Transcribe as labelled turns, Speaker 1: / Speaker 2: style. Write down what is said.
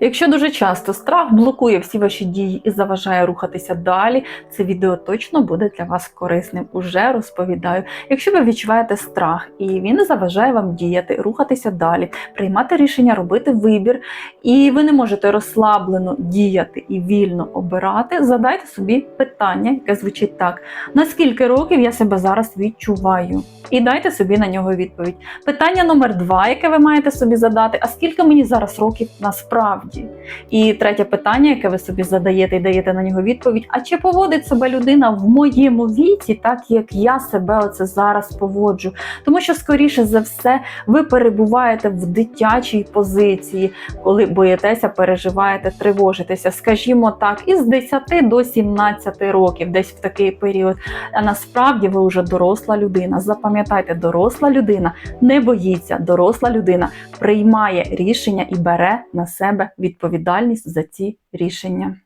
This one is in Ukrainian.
Speaker 1: Якщо дуже часто страх блокує всі ваші дії і заважає рухатися далі, це відео точно буде для вас корисним. Уже розповідаю. Якщо ви відчуваєте страх і він заважає вам діяти, рухатися далі, приймати рішення, робити вибір, і ви не можете розслаблено діяти і вільно обирати, задайте собі питання, яке звучить так: наскільки років я себе зараз відчуваю? І дайте собі на нього відповідь. Питання номер два, яке ви маєте собі задати: а скільки мені зараз років насправді? І третє питання, яке ви собі задаєте і даєте на нього відповідь: а чи поводить себе людина в моєму віці, так як я себе оце зараз поводжу? Тому що, скоріше за все, ви перебуваєте в дитячій позиції, коли боїтеся, переживаєте, тривожитеся, скажімо так, із 10 до 17 років, десь в такий період. А насправді ви вже доросла людина. Запам'ятайте, доросла людина не боїться, доросла людина приймає рішення і бере на себе відповідальність за ці рішення.